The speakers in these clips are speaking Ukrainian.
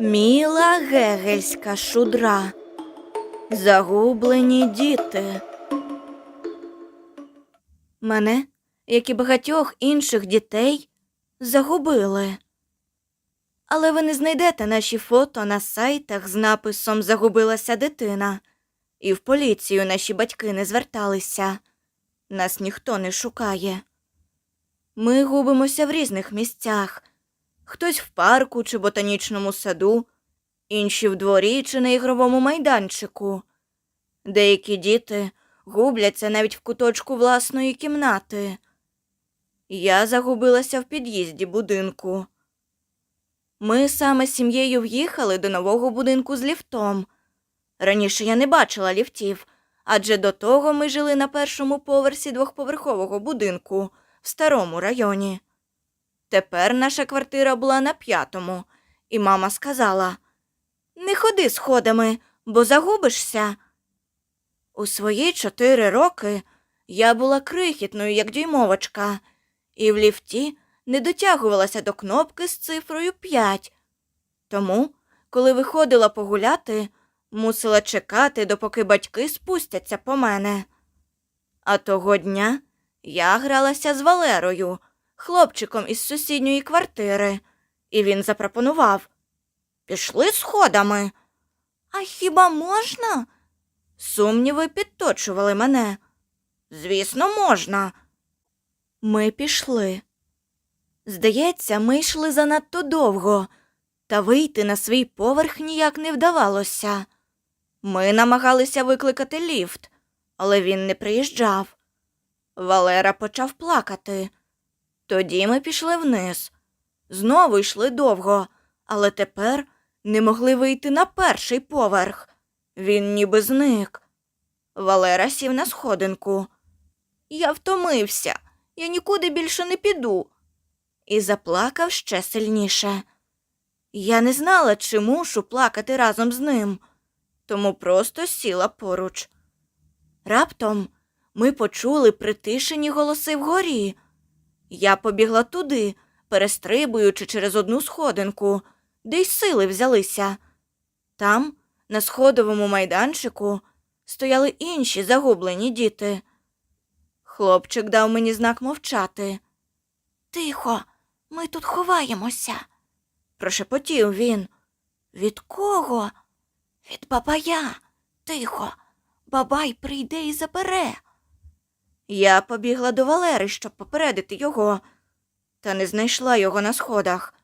Міла гегельська шудра. Загублені діти. Мене, як і багатьох інших дітей, загубили. Але ви не знайдете наші фото на сайтах з написом Загубилася дитина. І в поліцію наші батьки не зверталися. Нас ніхто не шукає. Ми губимося в різних місцях. Хтось в парку чи ботанічному саду, інші в дворі чи на ігровому майданчику. Деякі діти губляться навіть в куточку власної кімнати. Я загубилася в під'їзді будинку. Ми саме з сім'єю в'їхали до нового будинку з ліфтом. Раніше я не бачила ліфтів, адже до того ми жили на першому поверсі двохповерхового будинку в старому районі. Тепер наша квартира була на п'ятому, і мама сказала: Не ходи сходами, бо загубишся. У свої чотири роки я була крихітною, як дюймовочка, і в ліфті не дотягувалася до кнопки з цифрою 5. Тому, коли виходила погуляти, мусила чекати, допоки батьки спустяться по мене. А того дня я гралася з Валерою, хлопчиком із сусідньої квартири, і він запропонував Пішли сходами. А хіба можна? Сумніви підточували мене. Звісно, можна. Ми пішли. Здається, ми йшли занадто довго, та вийти на свій поверх ніяк не вдавалося. Ми намагалися викликати ліфт, але він не приїжджав. Валера почав плакати. Тоді ми пішли вниз. Знову йшли довго, але тепер не могли вийти на перший поверх. Він ніби зник. Валера сів на сходинку. Я втомився, я нікуди більше не піду. І заплакав ще сильніше. Я не знала, чи мушу плакати разом з ним, тому просто сіла поруч. Раптом ми почули притишені голоси вгорі. Я побігла туди, перестрибуючи через одну сходинку, де й сили взялися. Там, на сходовому майданчику, стояли інші загублені діти. Хлопчик дав мені знак мовчати. Тихо, ми тут ховаємося, прошепотів він. Від кого? Від бабая. Тихо, бабай прийде і забере. Я побігла до Валери, щоб попередити його, та не знайшла його на сходах.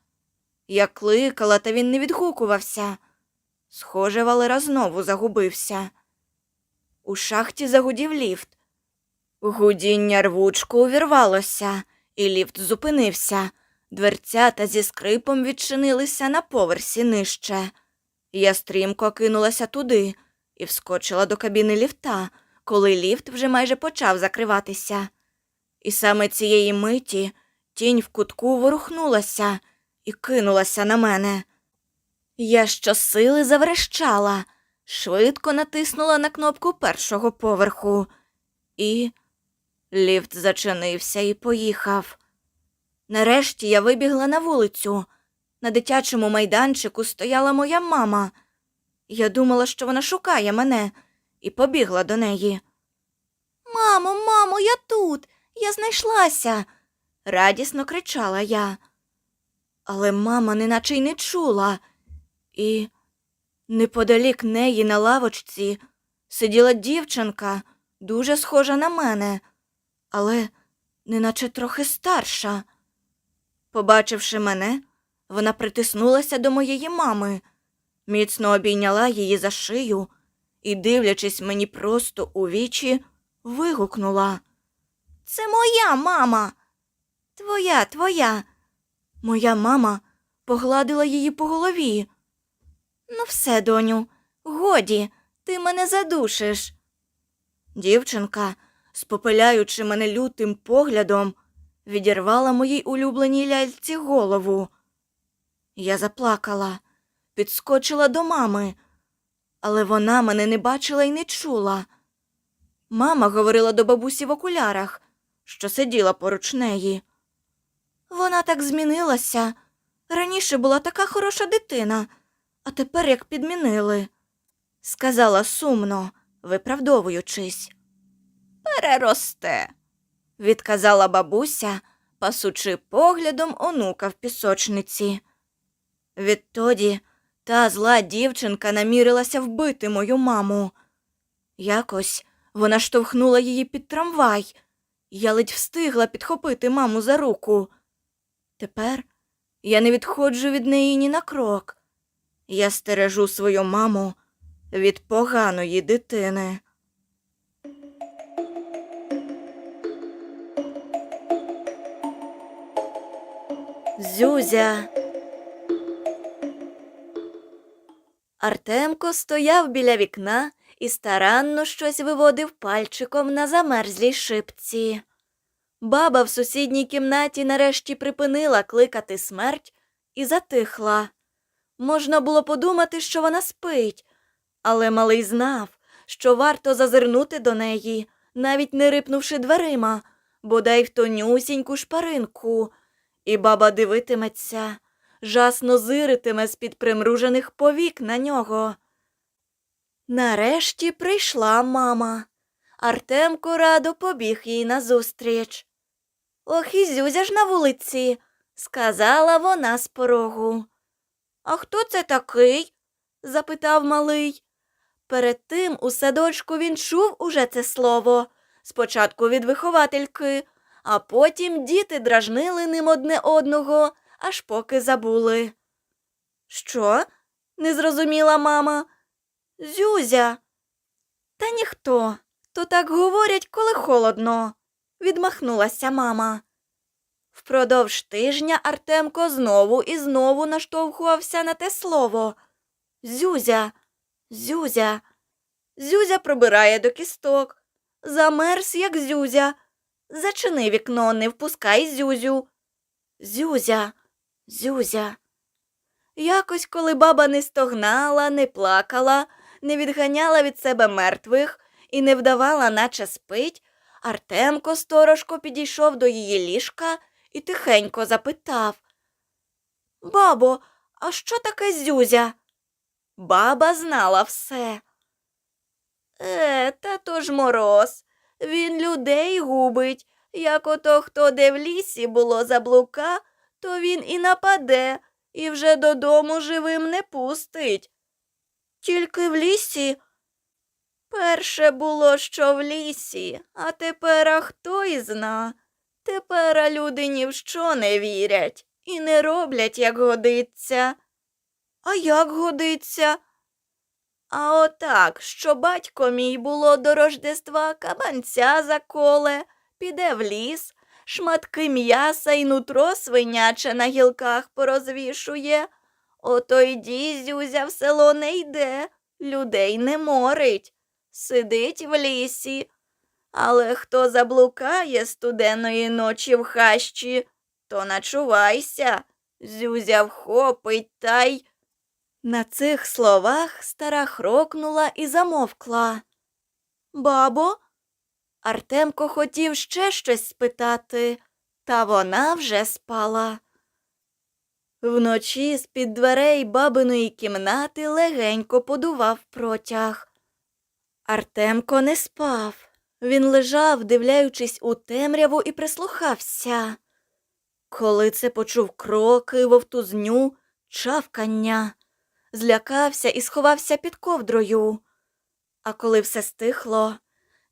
Я кликала, та він не відгукувався. Схоже, Валера знову загубився. У шахті загудів ліфт. Гудіння рвучко увірвалося, і ліфт зупинився. Дверцята зі скрипом відчинилися на поверсі нижче. Я стрімко кинулася туди і вскочила до кабіни ліфта, коли ліфт вже майже почав закриватися. І саме цієї миті тінь в кутку ворухнулася і кинулася на мене. Я щосили заверещала, швидко натиснула на кнопку першого поверху, і ліфт зачинився і поїхав. Нарешті я вибігла на вулицю. На дитячому майданчику стояла моя мама. Я думала, що вона шукає мене, і побігла до неї. Мамо, мамо, я тут, я знайшлася, радісно кричала я. Але мама неначе й не чула, і неподалік неї на лавочці сиділа дівчинка, дуже схожа на мене, але неначе трохи старша. Побачивши мене, вона притиснулася до моєї мами, міцно обійняла її за шию і, дивлячись мені просто у вічі, вигукнула Це моя мама. Твоя, твоя. Моя мама погладила її по голові. Ну, все, доню, годі, ти мене задушиш. Дівчинка, спопиляючи мене лютим поглядом, відірвала моїй улюбленій ляльці голову. Я заплакала, підскочила до мами, але вона мене не бачила і не чула. Мама говорила до бабусі в окулярах, що сиділа поруч неї. Вона так змінилася. Раніше була така хороша дитина, а тепер як підмінили, сказала сумно, виправдовуючись. Переросте, відказала бабуся, пасучи поглядом онука в пісочниці. Відтоді та зла дівчинка намірилася вбити мою маму. Якось вона штовхнула її під трамвай. Я ледь встигла підхопити маму за руку. Тепер я не відходжу від неї ні на крок. Я стережу свою маму від поганої дитини. Зюзя. Артемко стояв біля вікна і старанно щось виводив пальчиком на замерзлій шипці. Баба в сусідній кімнаті нарешті припинила кликати смерть і затихла. Можна було подумати, що вона спить, але малий знав, що варто зазирнути до неї, навіть не рипнувши дверима, бодай в тонюсіньку шпаринку, і баба дивитиметься, жасно зиритиме з-під примружених повік на нього. Нарешті прийшла мама. Артемко радо побіг їй назустріч. Ох, і зюзя ж на вулиці, сказала вона з порогу. А хто це такий? запитав малий. Перед тим у садочку він чув уже це слово, спочатку від виховательки, а потім діти дражнили ним одне одного, аж поки забули. Що? не зрозуміла мама. Зюзя. Та ніхто. То так говорять, коли холодно, відмахнулася мама. Впродовж тижня Артемко знову і знову наштовхувався на те слово. Зюзя, зюзя. Зюзя пробирає до кісток. Замерз, як зюзя. Зачини вікно, не впускай зюзю. Зюзя, зюзя. Якось, коли баба не стогнала, не плакала, не відганяла від себе мертвих і не вдавала, наче спить, Артемко сторожко підійшов до її ліжка і тихенько запитав Бабо, а що таке зюзя? Баба знала все. Е, та то ж мороз. Він людей губить. Як ото хто де в лісі було заблука, то він і нападе, і вже додому живим не пустить. Тільки в лісі. Перше було, що в лісі, а тепер хто і зна. Тепер люди ні в що не вірять і не роблять, як годиться. А як годиться? А отак, що батько мій було до Рождества кабанця заколе, піде в ліс, шматки м'яса й нутро свиняче на гілках порозвішує. Ото й дізюзя в село не йде, людей не морить, сидить в лісі. Але хто заблукає студеної ночі в хащі, то начувайся, зюзя вхопить та й. На цих словах стара хрокнула і замовкла. Бабо, Артемко хотів ще щось спитати, та вона вже спала. Вночі з-під дверей бабиної кімнати легенько подував протяг. Артемко не спав. Він лежав, дивляючись у темряву, і прислухався. Коли це почув кроки, вовтузню, чавкання, злякався і сховався під ковдрою. А коли все стихло,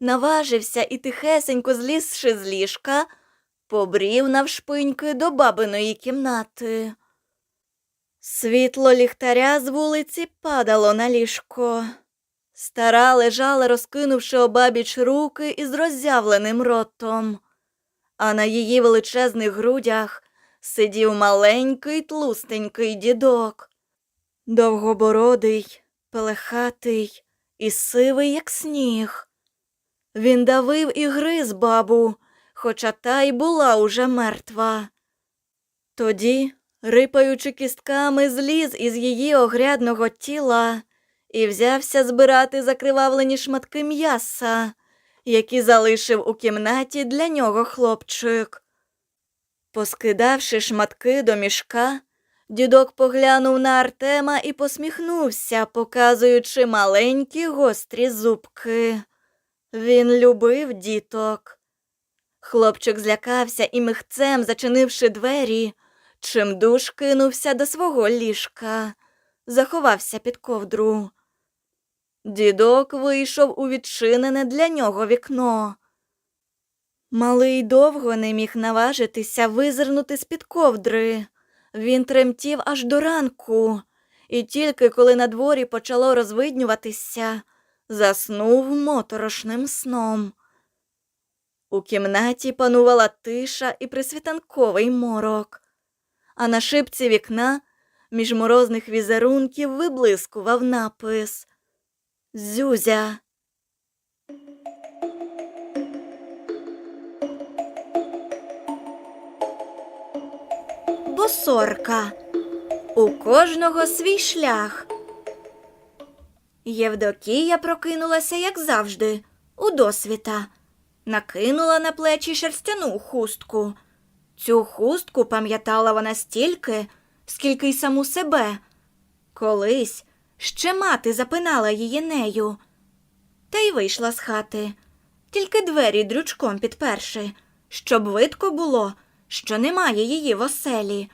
наважився і тихесенько злізши з ліжка, побрів навшпиньки до бабиної кімнати. Світло ліхтаря з вулиці падало на ліжко. Стара лежала, розкинувши обабіч руки із роззявленим ротом, а на її величезних грудях сидів маленький тлустенький дідок, довгобородий, пелехатий і сивий, як сніг. Він давив і гриз бабу, хоча та й була уже мертва. Тоді, рипаючи кістками, зліз із її огрядного тіла і взявся збирати закривавлені шматки м'яса, які залишив у кімнаті для нього хлопчик. Поскидавши шматки до мішка, Дідок поглянув на Артема і посміхнувся, показуючи маленькі гострі зубки. Він любив діток. Хлопчик злякався і михцем, зачинивши двері, чимдуж кинувся до свого ліжка, заховався під ковдру. Дідок вийшов у відчинене для нього вікно. Малий довго не міг наважитися визирнути з-під ковдри. Він тремтів аж до ранку, і тільки коли на дворі почало розвиднюватися, заснув моторошним сном. У кімнаті панувала тиша і присвітанковий морок, а на шибці вікна між морозних візерунків виблискував напис Зюзя. Босорка. У кожного свій шлях. Євдокія прокинулася, як завжди, у досвіта, накинула на плечі шерстяну хустку. Цю хустку пам'ятала вона стільки, скільки й саму себе. Колись ще мати запинала її нею. Та й вийшла з хати, тільки двері дрючком підперши, щоб видко було, що немає її в оселі.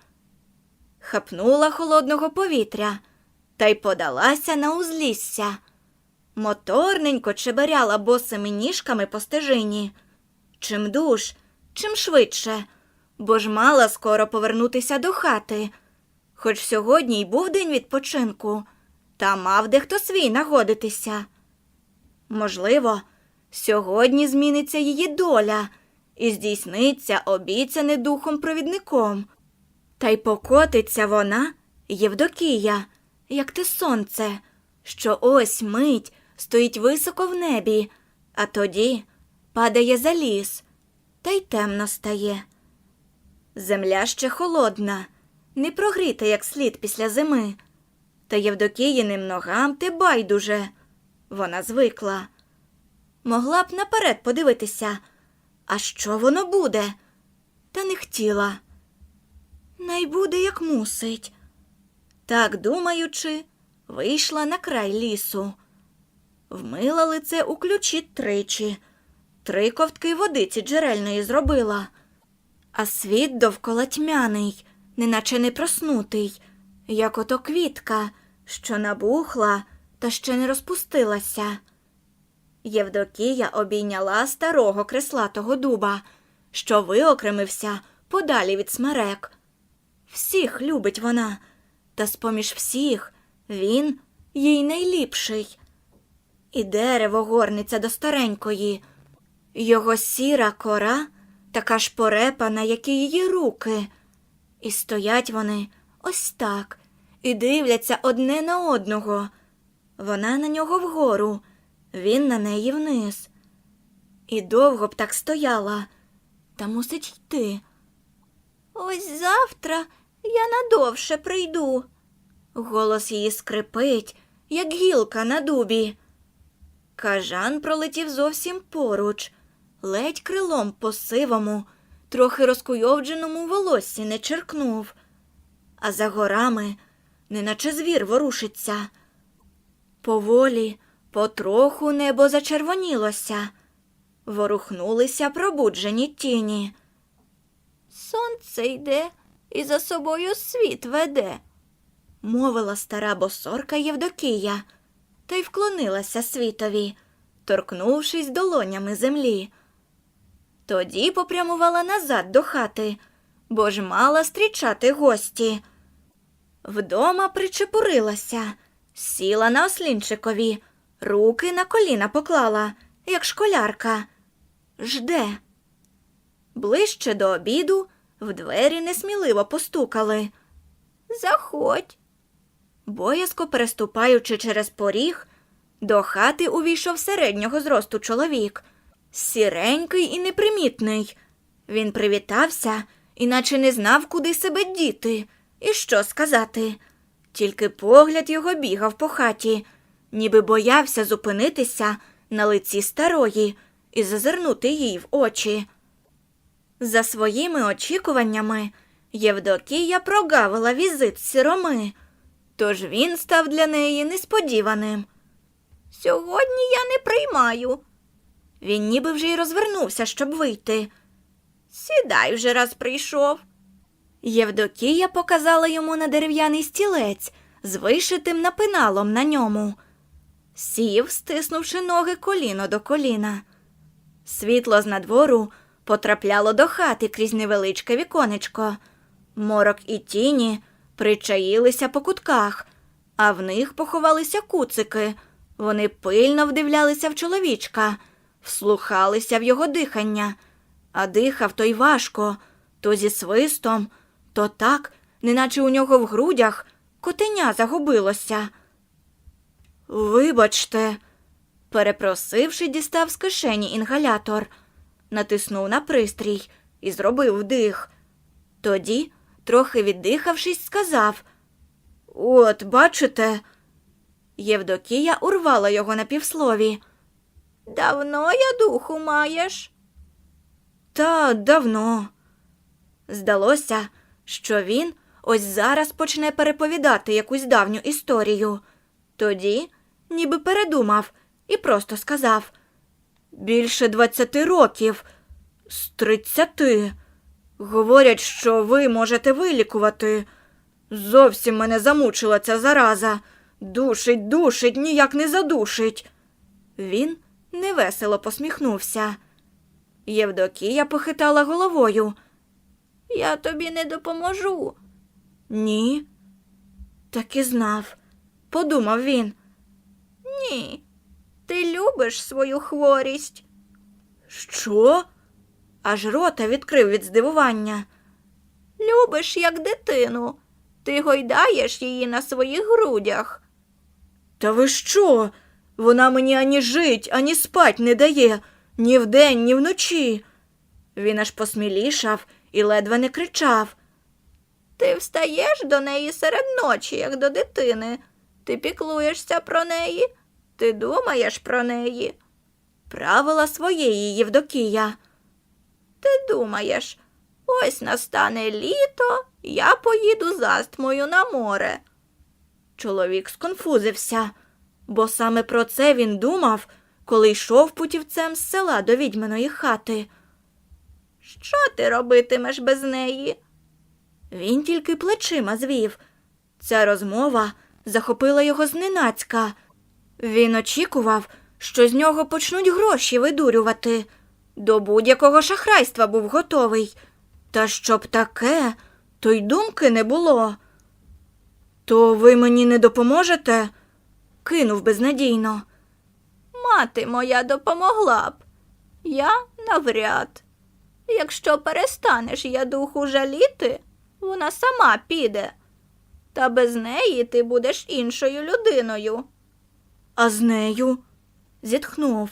Хапнула холодного повітря та й подалася на узлісся. Моторненько чеберяла босими ніжками по стежині. Чим душ, чим швидше, бо ж мала скоро повернутися до хати. Хоч сьогодні й був день відпочинку, та мав дехто свій нагодитися. Можливо, сьогодні зміниться її доля і здійсниться обіцяне духом провідником. Та й покотиться вона, Євдокія, як те сонце, що ось мить стоїть високо в небі, а тоді падає за ліс, та й темно стає. Земля ще холодна, не прогріта як слід після зими. Та Євдокіїним ногам те байдуже. Вона звикла. Могла б наперед подивитися, а що воно буде? Та не хотіла. Най буде, як мусить. Так думаючи, вийшла на край лісу. Вмила лице у ключі тричі, три ковтки водиці джерельної зробила, а світ довкола тьмяний, неначе не проснутий, як ото квітка, що набухла та ще не розпустилася. Євдокія обійняла старого креслатого дуба, що виокремився подалі від смерек. Всіх любить вона, та з-поміж всіх він їй найліпший. І дерево горниться до старенької. Його сіра кора така ж порепана, як і її руки. І стоять вони ось так, і дивляться одне на одного. Вона на нього вгору, він на неї вниз. І довго б так стояла, та мусить йти. Ось завтра я надовше прийду. Голос її скрипить, як гілка на дубі. Кажан пролетів зовсім поруч, ледь крилом по сивому, трохи розкуйовдженому волоссі не черкнув, а за горами, неначе звір ворушиться. Поволі, потроху небо зачервонілося, ворухнулися пробуджені тіні. Сонце йде і за собою світ веде, мовила стара босорка Євдокія, та й вклонилася світові, торкнувшись долонями землі. Тоді попрямувала назад до хати, бо ж мала стрічати гості. Вдома причепурилася, сіла на ослінчикові, руки на коліна поклала, як школярка. Жде. Ближче до обіду в двері несміливо постукали. Заходь. Боязко переступаючи через поріг, до хати увійшов середнього зросту чоловік, сіренький і непримітний. Він привітався, іначе не знав, куди себе діти і що сказати. Тільки погляд його бігав по хаті, ніби боявся зупинитися на лиці старої і зазирнути їй в очі. За своїми очікуваннями Євдокія прогавила візит сіроми, тож він став для неї несподіваним. Сьогодні я не приймаю. Він ніби вже й розвернувся, щоб вийти. Сідай вже раз прийшов. Євдокія показала йому на дерев'яний стілець з вишитим напиналом на ньому. Сів, стиснувши ноги коліно до коліна. Світло з надвору потрапляло до хати крізь невеличке віконечко. Морок і тіні причаїлися по кутках, а в них поховалися куцики. Вони пильно вдивлялися в чоловічка, вслухалися в його дихання, а дихав той важко, то зі свистом, то так, неначе у нього в грудях котеня загубилося. Вибачте, перепросивши, дістав з кишені інгалятор, натиснув на пристрій і зробив вдих. Тоді, трохи віддихавшись, сказав От, бачите. Євдокія урвала його на півслові. Давно я духу маєш? Та давно. Здалося, що він ось зараз почне переповідати якусь давню історію. Тоді, ніби передумав, і просто сказав Більше двадцяти років, з тридцяти. Говорять, що ви можете вилікувати. Зовсім мене замучила ця зараза. Душить, душить, ніяк не задушить. Він невесело посміхнувся. Євдокія похитала головою. Я тобі не допоможу. Ні. Так і знав, подумав він. Ні. Ти любиш свою хворість. Що? Аж рота відкрив від здивування. Любиш, як дитину. Ти гойдаєш її на своїх грудях. Та ви що? Вона мені ані жить, ані спать не дає, ні вдень, ні вночі. Він аж посмілішав і ледве не кричав. Ти встаєш до неї серед ночі, як до дитини. Ти піклуєшся про неї, ти думаєш про неї. Правила своєї Євдокія. Ти думаєш, ось настане літо, я поїду з астмою на море. Чоловік сконфузився, бо саме про це він думав, коли йшов путівцем з села до відьминої хати. Що ти робитимеш без неї? Він тільки плечима звів. Ця розмова захопила його зненацька. Він очікував, що з нього почнуть гроші видурювати. До будь-якого шахрайства був готовий. Та щоб таке, то й думки не було. То ви мені не допоможете? кинув безнадійно. Мати моя допомогла б. Я навряд. Якщо перестанеш я духу жаліти, вона сама піде. Та без неї ти будеш іншою людиною. А з нею? зітхнув.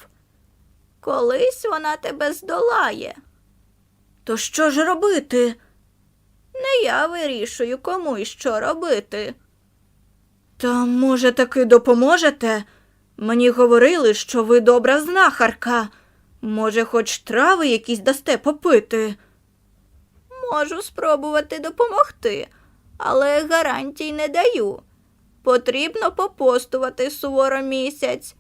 Колись вона тебе здолає. То що ж робити? Не я вирішую, кому і що робити. Та, може, таки допоможете? Мені говорили, що ви добра знахарка. Може, хоч трави якісь дасте попити. Можу спробувати допомогти, але гарантій не даю. Потрібно попостувати суворо місяць,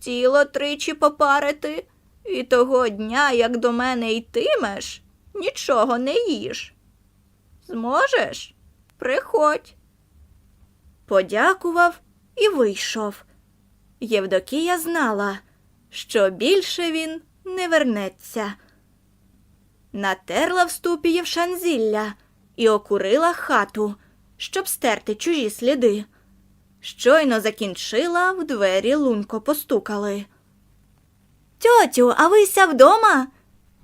тіло тричі попарити, і того дня, як до мене йтимеш, нічого не їж. Зможеш? Приходь. Подякував і вийшов. Євдокія знала, що більше він не вернеться. Натерла в ступі Євшанзілля і окурила хату, щоб стерти чужі сліди. Щойно закінчила, в двері лунько постукали. Тьотю, а вися вдома?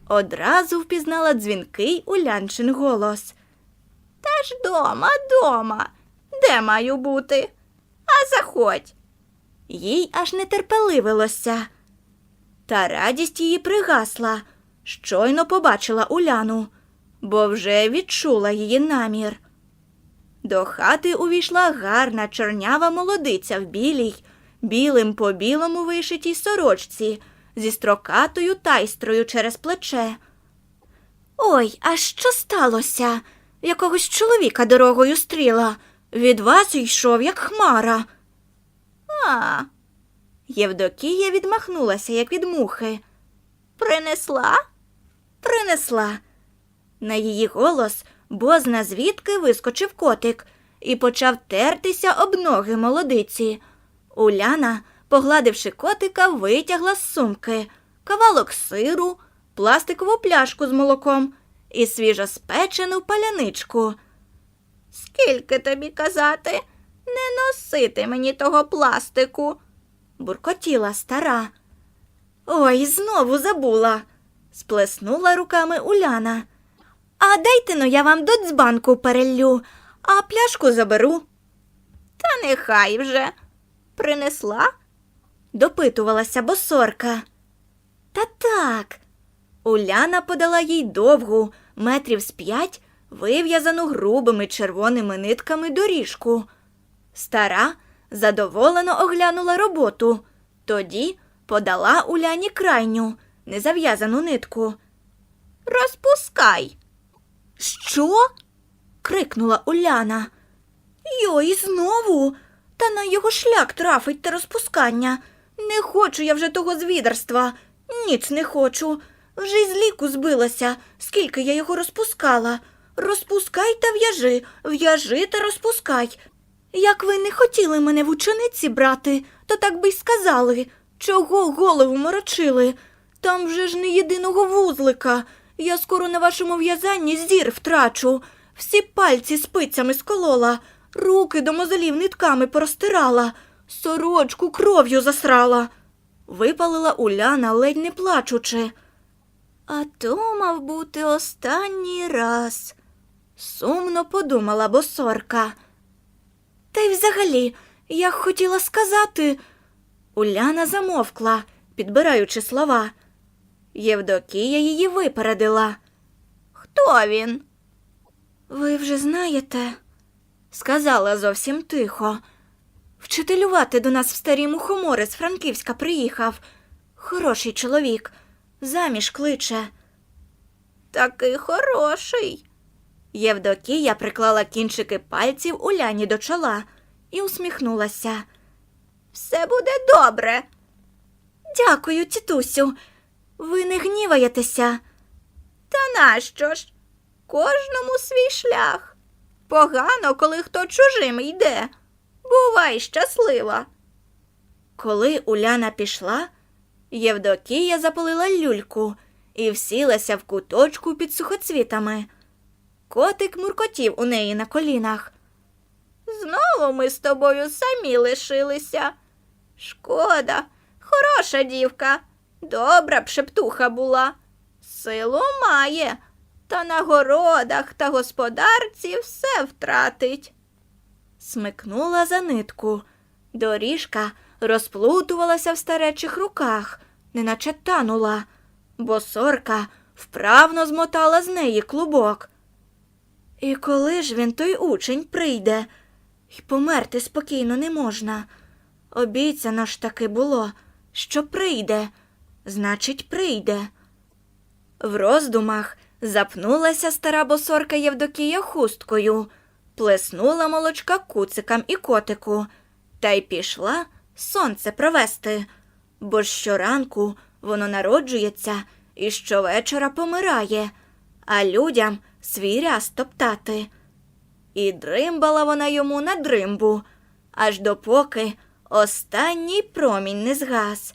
Одразу впізнала дзвінкий улянчин голос. Та дома, дома. Де маю бути? А заходь. Їй аж не терпеливилося. Та радість її пригасла, щойно побачила Уляну, бо вже відчула її намір. До хати увійшла гарна чорнява молодиця в білій, білим по білому вишитій сорочці зі строкатою тайстрою через плече. Ой, а що сталося? якогось чоловіка дорогою стріла. Від вас йшов, як хмара. А. Євдокія відмахнулася, як від мухи. Принесла? Принесла. На її голос бозна звідки вискочив котик і почав тертися об ноги молодиці. Уляна, погладивши котика, витягла з сумки кавалок сиру, пластикову пляшку з молоком і свіжоспечену паляничку. Скільки тобі казати? Не носити мені того пластику, буркотіла стара. Ой, знову забула, сплеснула руками Уляна. А дайте но я вам до дзбанку переллю, а пляшку заберу. Та нехай вже. Принесла? допитувалася босорка. Та так. Уляна подала їй довгу, метрів з п'ять, вив'язану грубими червоними нитками доріжку. Стара задоволено оглянула роботу, тоді подала Уляні крайню, незав'язану нитку. Розпускай. Що? крикнула Уляна. Йой, знову. Та на його шлях трафить та розпускання. Не хочу я вже того звідарства. Ніц не хочу. Вже й з ліку збилася, скільки я його розпускала. Розпускай та в'яжи, в'яжи та розпускай. Як ви не хотіли мене в учениці брати, то так би й сказали. Чого голову морочили? Там вже ж не єдиного вузлика. Я скоро на вашому в'язанні зір втрачу. Всі пальці спицями сколола, руки до мозолів нитками порозтирала, сорочку кров'ю засрала. Випалила Уляна, ледь не плачучи. А то мав бути останній раз, сумно подумала босорка. Та й взагалі, я хотіла сказати. Уляна замовкла, підбираючи слова. Євдокія її випередила. Хто він? Ви вже знаєте, сказала зовсім тихо. Вчителювати до нас в старій мухомори з Франківська приїхав. Хороший чоловік, заміж кличе. Такий хороший. Євдокія приклала кінчики пальців Уляні до чола і усміхнулася. Все буде добре. Дякую, тітусю. Ви не гніваєтеся. Та нащо ж? Кожному свій шлях. Погано, коли хто чужим йде. Бувай щаслива. Коли Уляна пішла, Євдокія запалила люльку і всілася в куточку під сухоцвітами. Котик муркотів у неї на колінах. Знову ми з тобою самі лишилися. Шкода, хороша дівка, добра б шептуха була. Силу має, та на городах та господарці все втратить. Смикнула за нитку. Доріжка розплутувалася в старечих руках, неначе танула, бо сорка вправно змотала з неї клубок. І коли ж він той учень прийде, й померти спокійно не можна. Обіцяно ж таки було, що прийде, значить, прийде. В роздумах запнулася стара босорка Євдокія хусткою, плеснула молочка куцикам і котику, та й пішла сонце провести, бо щоранку воно народжується і щовечора помирає, а людям свій ряс топтати. І дримбала вона йому на дримбу, аж допоки останній промінь не згас.